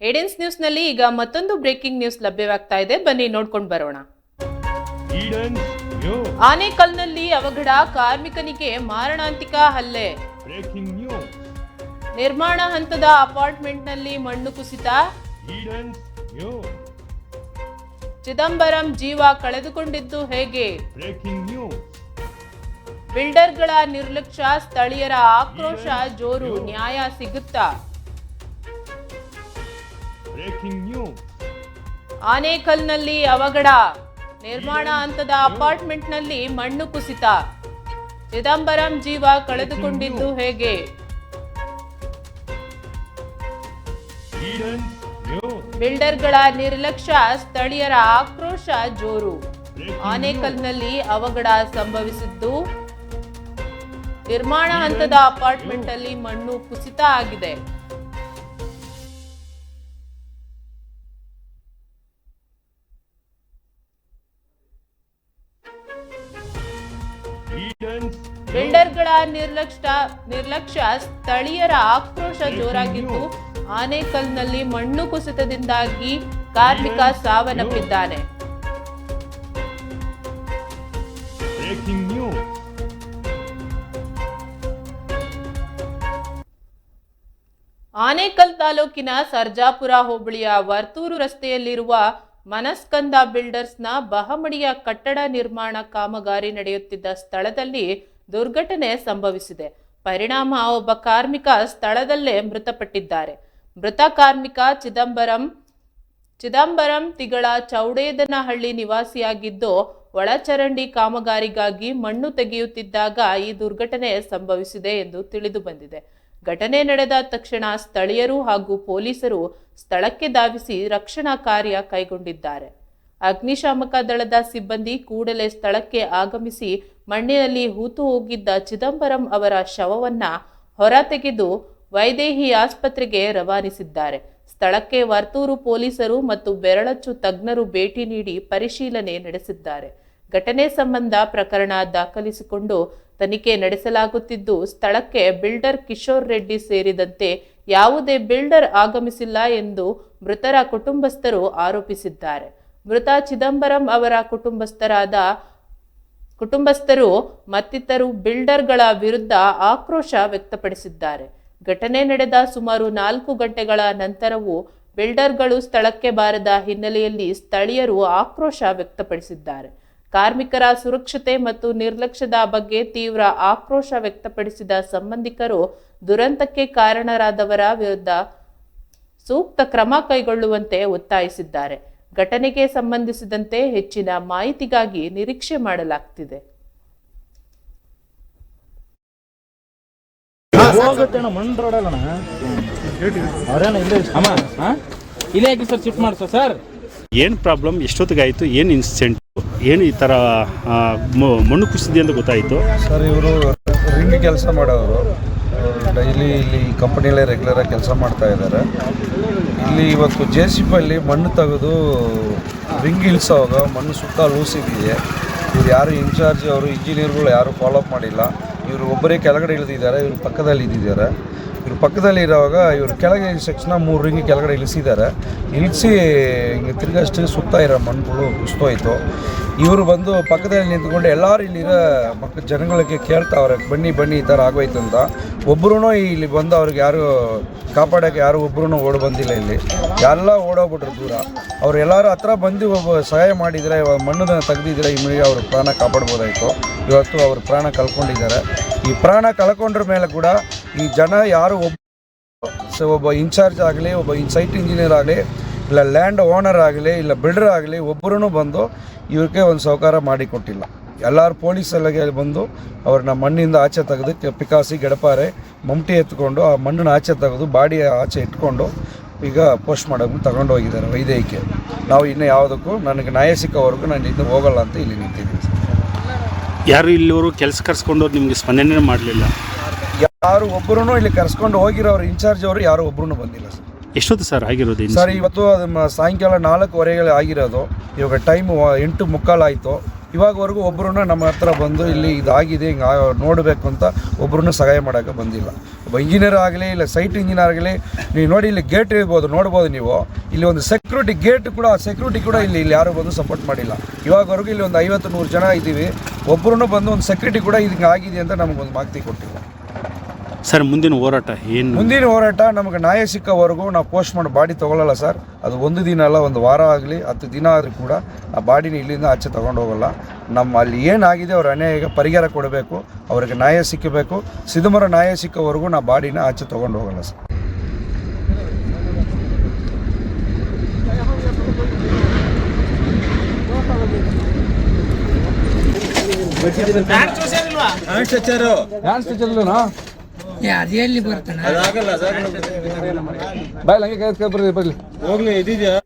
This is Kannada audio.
ಏಡೆನ್ಸ್ ನ್ಯೂಸ್ನಲ್ಲಿ ಈಗ ಮತ್ತೊಂದು ಬ್ರೇಕಿಂಗ್ ನ್ಯೂಸ್ ಲಭ್ಯವಾಗ್ತಾ ಇದೆ ಬನ್ನಿ ನೋಡ್ಕೊಂಡು ಬರೋಣ. ಆನೇಕಲ್ನಲ್ಲಿ ಅವಘಡ ಕಾರ್ಮಿಕನಿಗೆ ಮಾರಣಾಂತಿಕ ಹಲ್ಲೆ. ನಿರ್ಮಾಣ ಹಂತದ ಅಪಾರ್ಟ್ಮೆಂಟ್ನಲ್ಲಿ ಮಣ್ಣು ಕುಸಿತ. ಚಿದಂಬರಂ ಜೀವ ಕಳೆದುಕೊಂಡಿದ್ದು ಹೇಗೆ. ಬಿಲ್ಡರ್ಗಳ ನಿರ್ಲಕ್ಷ್ಯ ಸ್ಥಳೀಯರ ಆಕ್ರೋಶ ಜೋರು ನ್ಯಾಯ ಸಿಗುತ್ತಾ Breaking news. ಆನೇಕಲ್ನಲ್ಲಿ ಅವಘಡ. ನಿರ್ಮಾಣ ಹಂತದ ಅಪಾರ್ಟ್ಮೆಂಟ್ನಲ್ಲಿ ಮಣ್ಣು ಕುಸಿತ. ಚಿದಂಬರಂ ಜೀವ ಕಳೆದುಕೊಂಡಿದ್ದು ಹೇಗೆ. ಬಿಲ್ಡರ್ಗಳ ನಿರ್ಲಕ್ಷ್ಯ ಸ್ಥಳೀಯರ ಆಕ್ರೋಶ ಜೋರು. ಆನೇಕಲ್ನಲ್ಲಿ ಅವಘಡ ಸಂಭವಿಸಿದ್ದು. ನಿರ್ಮಾಣ ಹಂತದ ಅಪಾರ್ಟ್ಮೆಂಟ್ ಅಲ್ಲಿ ಮಣ್ಣು ಕುಸಿತ ಆಗಿದೆ. ಬಿಲ್ಡರ್ಗಳ ನಿರ್ಲಕ್ಷ್ಯ ನಿರ್ಲಕ್ಷ್ಯ ಸ್ಥಳೀಯರ ಆಕ್ರೋಶ ಜೋರಾಗಿದ್ದು ಆನೇಕಲ್ನಲ್ಲಿ ಮಣ್ಣು ಕುಸಿತದಿಂದಾಗಿ ಕಾರ್ಮಿಕ ಸಾವನ್ನಪ್ಪಿದ್ದಾನೆ. ಆನೇಕಲ್ ತಾಲೂಕಿನ ಸರ್ಜಾಪುರ ಹೋಬಳಿಯ ವರ್ತೂರು ರಸ್ತೆಯಲ್ಲಿರುವ ಮನಸ್ಕಂದ ಬಿಲ್ಡರ್ಸ್ನ ಬಹಮಡಿಯ ಕಟ್ಟಡ ನಿರ್ಮಾಣ ಕಾಮಗಾರಿ ನಡೆಯುತ್ತಿದ್ದ ಸ್ಥಳದಲ್ಲಿ ದುರ್ಘಟನೆ ಸಂಭವಿಸಿದೆ. ಪರಿಣಾಮ ಒಬ್ಬ ಕಾರ್ಮಿಕ ಸ್ಥಳದಲ್ಲೇ ಮೃತಪಟ್ಟಿದ್ದಾರೆ. ಮೃತ ಕಾರ್ಮಿಕ ಚಿದಂಬರಂ ಚಿದಂಬರಂ ತಿಗಳ ಚೌಡೇದನಹಳ್ಳಿ ನಿವಾಸಿಯಾಗಿದ್ದು, ಒಳಚರಂಡಿ ಕಾಮಗಾರಿಗಾಗಿ ಮಣ್ಣು ತೆಗೆಯುತ್ತಿದ್ದಾಗ ಈ ದುರ್ಘಟನೆ ಸಂಭವಿಸಿದೆ ಎಂದು ತಿಳಿದು ಬಂದಿದೆ. ಘಟನೆ ನಡೆದ ತಕ್ಷಣ ಸ್ಥಳೀಯರು ಹಾಗೂ ಪೊಲೀಸರು ಸ್ಥಳಕ್ಕೆ ಧಾವಿಸಿ ರಕ್ಷಣಾ ಕಾರ್ಯ ಕೈಗೊಂಡಿದ್ದಾರೆ. ಅಗ್ನಿಶಾಮಕ ದಳದ ಸಿಬ್ಬಂದಿ ಕೂಡಲೇ ಸ್ಥಳಕ್ಕೆ ಆಗಮಿಸಿ ಮಣ್ಣಿನಲ್ಲಿ ಹೂತು ಹೋಗಿದ್ದ ಚಿದಂಬರಂ ಅವರ ಶವವನ್ನ ಹೊರತೆಗೆದು ವೈದೇಹಿ ಆಸ್ಪತ್ರೆಗೆ ರವಾನಿಸಿದ್ದಾರೆ. ಸ್ಥಳಕ್ಕೆ ವರ್ತೂರು ಪೊಲೀಸರು ಮತ್ತು ಬೆರಳಚ್ಚು ತಜ್ಞರು ಭೇಟಿ ನೀಡಿ ಪರಿಶೀಲನೆ ನಡೆಸಿದ್ದಾರೆ. ಘಟನೆ ಸಂಬಂಧ ಪ್ರಕರಣ ದಾಖಲಿಸಿಕೊಂಡು ತನಿಖೆ ನಡೆಸಲಾಗುತ್ತಿದ್ದು, ಸ್ಥಳಕ್ಕೆ ಬಿಲ್ಡರ್ ಕಿಶೋರ್ ರೆಡ್ಡಿ ಸೇರಿದಂತೆ ಯಾವುದೇ ಬಿಲ್ಡರ್ ಆಗಮಿಸಿಲ್ಲ ಎಂದು ಮೃತರ ಕುಟುಂಬಸ್ಥರು ಆರೋಪಿಸಿದ್ದಾರೆ. ಮೃತ ಚಿದಂಬರಂ ಅವರ ಕುಟುಂಬಸ್ಥರಾದ ಕುಟುಂಬಸ್ಥರು ಮತ್ತಿತರು ಬಿಲ್ಡರ್ಗಳ ವಿರುದ್ಧ ಆಕ್ರೋಶ ವ್ಯಕ್ತಪಡಿಸಿದ್ದಾರೆ. ಘಟನೆ ನಡೆದ ಸುಮಾರು ನಾಲ್ಕು ಗಂಟೆಗಳ ನಂತರವೂ ಬಿಲ್ಡರ್ಗಳು ಸ್ಥಳಕ್ಕೆ ಬಾರದ ಹಿನ್ನೆಲೆಯಲ್ಲಿ ಸ್ಥಳೀಯರು ಆಕ್ರೋಶ ವ್ಯಕ್ತಪಡಿಸಿದ್ದಾರೆ. ಕಾರ್ಮಿಕರ ಸುರಕ್ಷತೆ ಮತ್ತು ನಿರ್ಲಕ್ಷ್ಯದ ಬಗ್ಗೆ ತೀವ್ರ ಆಕ್ರೋಶ ವ್ಯಕ್ತಪಡಿಸಿದ ಸಂಬಂಧಿಕರು ದುರಂತಕ್ಕೆ ಕಾರಣರಾದವರ ವಿರುದ್ಧ ಸೂಕ್ತ ಕ್ರಮ ಕೈಗೊಳ್ಳುವಂತೆ ಒತ್ತಾಯಿಸಿದ್ದಾರೆ. ಘಟನೆಗೆ ಸಂಬಂಧಿಸಿದಂತೆ ಹೆಚ್ಚಿನ ಮಾಹಿತಿಗಾಗಿ ನಿರೀಕ್ಷೆ ಮಾಡಲಾಗ್ತಿದೆ. ಹೋಗುತ್ತೆ ಅಣ್ಣ ಮಣ್ಣು ರೋಡಲ್ಲ ಅಣ್ಣ ಅವ್ರೇನ ಇಲ್ಲೇ ಅಮ್ಮ ಹಾ? ಇಲ್ಲೇ ಸರ್ ಶಿಫ್ಟ್ ಮಾಡಿಸೋ ಸರ್. ಏನು ಪ್ರಾಬ್ಲಮ್ ಎಷ್ಟೊತ್ತಿಗಾಯಿತು ಏನು ಇನ್ಸಿಡೆಂಟ್ ಏನು ಈ ಥರ ಮಣ್ಣು ಕುಸಿದೆ ಅಂತ ಗೊತ್ತಾಯಿತು? ಸರ್ ಇವರು ರಿಂಗ್ ಕೆಲಸ ಮಾಡೋರು. ಡೈಲಿ ಇಲ್ಲಿ ಕಂಪನಿಯಲ್ಲೇ ರೆಗ್ಯುಲರಾಗಿ ಕೆಲಸ ಮಾಡ್ತಾ ಇದ್ದಾರೆ. ಇಲ್ಲಿ ಇವತ್ತು ಜೆ ಸಿ ಪಲ್ಲಿ ಮಣ್ಣು ತೆಗೆದು ರಿಂಗ್ ಇಳಿಸೋವಾಗ ಮಣ್ಣು ಸುತ್ತ ಲೂಸಿದೆಯೇ. ಇವ್ರು ಯಾರು ಇನ್ಚಾರ್ಜ್ ಅವರು ಇಂಜಿನಿಯರ್ಗಳು ಯಾರು ಫಾಲೋಅಪ್ ಮಾಡಿಲ್ಲ. ಇವರು ಒಬ್ಬರೇ ಕೆಳಗಡೆ ಇಳಿದಿದ್ದಾರೆ, ಇವರು ಪಕ್ಕದಲ್ಲಿ ಇದ್ದಿದ್ದಾರೆ ಇವ್ರು ಪಕ್ಕದಲ್ಲಿ ಇರೋವಾಗ ಇವರು ಕೆಳಗೆ ಸೆಕ್ಷನ ಮೂರು ರಿಂಗ್ ಕೆಳಗಡೆ ಇಳಿಸಿದ್ದಾರೆ. ಇಳಿಸಿ ಹಿಂಗೆ ತಿರ್ಗಷ್ಟು ಸುತ್ತ ಇರೋ ಮಣ್ಣುಗಳು ಕುಸ್ತೋಯ್ತು ಇವರು ಬಂದು ಪಕ್ಕದಲ್ಲಿ ನಿಂತ್ಕೊಂಡು ಎಲ್ಲರೂ ಇಲ್ಲಿರೋ ಮಕ್ಕ ಜನಗಳಿಗೆ ಕೇಳ್ತಾವ್ರೆ, ಬನ್ನಿ ಬನ್ನಿ ಈ ಥರ ಆಗೋಯ್ತು ಅಂತ. ಒಬ್ಬರೂ ಇಲ್ಲಿ ಬಂದು ಅವ್ರಿಗೆ ಯಾರು ಕಾಪಾಡೋಕ್ಕೆ ಯಾರು ಒಬ್ಬರೂ ಓಡ್ ಬಂದಿಲ್ಲ ಇಲ್ಲಿ. ಎಲ್ಲ ಓಡೋಗ್ಬಿಟ್ರು ದೂರ. ಅವ್ರು ಎಲ್ಲರೂ ಹತ್ರ ಬಂದು ಒಬ್ಬ ಸಹಾಯ ಮಾಡಿದರೆ ಮಣ್ಣನ್ನು ತೆಗ್ದಿದ್ರೆ ಇಮ್ಮಿಗೆ ಅವ್ರ ಪ್ರಾಣ ಕಾಪಾಡ್ಬೋದಾಯಿತು. ಇವತ್ತು ಅವ್ರ ಪ್ರಾಣ ಕಳ್ಕೊಂಡಿದ್ದಾರೆ. ಈ ಪ್ರಾಣ ಕಳ್ಕೊಂಡ್ರ ಮೇಲೆ ಕೂಡ ಈ ಜನ ಯಾರು ಒಬ್ಬ ಸೊ ಒಬ್ಬ ಇನ್ಚಾರ್ಜ್ ಆಗಲಿ, ಒಬ್ಬ ಇನ್ ಸೈಟ್ ಇಂಜಿನಿಯರ್ ಆಗಲಿ, ಇಲ್ಲ ಲ್ಯಾಂಡ್ ಓನರ್ ಆಗಲಿ, ಇಲ್ಲ ಬಿಲ್ಡರ್ ಆಗಲಿ ಒಬ್ಬರೂ ಬಂದು ಇವ್ರಿಗೆ ಒಂದು ಸಹಕಾರ ಮಾಡಿಕೊಟ್ಟಿಲ್ಲ ಎಲ್ಲರೂ ಪೊಲೀಸ್ ಎಲ್ಲಗೆ ಬಂದು ಅವ್ರನ್ನ ಮಣ್ಣಿಂದ ಆಚೆ ತೆಗೆದು ಪಿಕಾಸಿ, ಗಡಪಾರೆ, ಮಮ್ಟಿ ಎತ್ಕೊಂಡು ಆ ಮಣ್ಣನ್ನು ಆಚೆ ತೆಗೆದು ಬಾಡಿ ಆಚೆ ಇಟ್ಕೊಂಡು ಈಗ ಪೋಸ್ಟ್ ಮಾಡೋಕೆ ತಗೊಂಡು ಹೋಗಿದ್ದಾರೆ ವೈದ್ಯಕೀಯ. ನಾವು ಇನ್ನು ಯಾವುದಕ್ಕೂ ನನಗೆ ನ್ಯಾಯ ಸಿಕ್ಕೋವರೆಗೂ ನಾನು ಇನ್ನೂ ಹೋಗಲ್ಲ ಅಂತ ಇಲ್ಲಿ ನಿಂತಿದ್ದೀನಿ. ಯಾರು ಇಲ್ಲಿವರು ಕೆಲಸ ಕರ್ಸ್ಕೊಂಡು ನಿಮಗೆ ಸ್ಪಂದನೆ ಮಾಡಲಿಲ್ಲ? ಯಾರು ಒಬ್ಬರೂ ಇಲ್ಲಿ ಕರ್ಸ್ಕೊಂಡು ಹೋಗಿರೋರು ಇನ್ಚಾರ್ಜ್ ಅವರು ಯಾರು ಒಬ್ಬರೂ ಬಂದಿಲ್ಲ ಸರ್. ಎಷ್ಟೊತ್ತು ಸರ್ ಆಗಿರೋದು? ಸರ್ ಇವತ್ತು ಅದು ಸಾಯಂಕಾಲ ನಾಲ್ಕುವರೆಗೆ ಆಗಿರೋದು. ಇವಾಗ ಟೈಮ್ ಎಂಟು ಮುಕ್ಕಾಲಾಯಿತು ಇವಾಗವರೆಗೂ ಒಬ್ಬರೂ ನಮ್ಮ ಹತ್ರ ಬಂದು ಇಲ್ಲಿ ಇದಾಗಿದೆ ಹಿಂಗೆ ನೋಡಬೇಕು ಅಂತ ಒಬ್ಬರೂ ಸಹಾಯ ಮಾಡೋಕೆ ಬಂದಿಲ್ಲ. ಇಂಜಿನಿಯರ್ ಆಗಲಿ ಇಲ್ಲ ಸೈಟ್ ಇಂಜಿನಿಯರ್ ಆಗಲಿ ನೀವು ನೋಡಿ ಇಲ್ಲಿ ಗೇಟ್ ಇರ್ಬೋದು ನೋಡ್ಬೋದು ನೀವು. ಇಲ್ಲಿ ಒಂದು ಸೆಕ್ಯೂರಿಟಿ ಗೇಟ್ ಕೂಡ ಸೆಕ್ಯೂರಿಟಿ ಕೂಡ ಇಲ್ಲಿ ಇಲ್ಲಿ ಯಾರೂ ಬಂದು ಸಪೋರ್ಟ್ ಮಾಡಿಲ್ಲ. ಇವಾಗವರೆಗೂ ಇಲ್ಲಿ ಒಂದು ಐವತ್ತು ನೂರು ಜನ ಇದ್ದೀವಿ. ಒಬ್ಬರು ಬಂದು ಒಂದು ಸೆಕ್ಯೂರಿಟಿ ಕೂಡ ಇದಕ್ಕೆ ಆಗಿದೆ ಅಂತ ನಮಗೊಂದು ಮಾಹಿತಿ ಕೊಟ್ಟಿಲ್ಲ. ಸರ್ ಮುಂದಿನ ಹೋರಾಟ ಏನು? ಮುಂದಿನ ಹೋರಾಟ ನಮಗೆ ನ್ಯಾಯ ಸಿಕ್ಕವರೆಗೂ ನಾವು ಪೋಸ್ಟ್ ಮಾಡಿ ಬಾಡಿ ತೊಗೊಳ್ಳಲ್ಲ ಸರ್. ಅದು ಒಂದು ದಿನ ಅಲ್ಲ ಒಂದು ವಾರ ಆಗಲಿ ಹತ್ತು ದಿನ ಆದರೂ ಕೂಡ ಆ ಬಾಡಿನ ಇಲ್ಲಿಂದ ಆಚೆ ತೊಗೊಂಡು ಹೋಗಲ್ಲ. ನಮ್ಮ ಅಲ್ಲಿ ಏನಾಗಿದೆ ಅವ್ರ ಅನ್ಯಾಯ ಪರಿಹಾರ ಕೊಡಬೇಕು ಅವರಿಗೆ ನ್ಯಾಯ ಸಿಕ್ಕಬೇಕು. ಸಿದ್ಧಮರ ನ್ಯಾಯ ಸಿಕ್ಕವರೆಗೂ ನಾವು ಬಾಡಿನ ಆಚೆ ತೊಗೊಂಡು ಹೋಗಲ್ಲ ಸರ್. ಅದೇ ಎಲ್ಲಿ ಬರ್ತಾನೆ. ಬಾಯ್ ಹಂಗೆ ಕೈ ಬರ್ಲಿ ಬರಲಿ. ಹೋಗ್ಲಿ ಇದಿದೆಯಾ?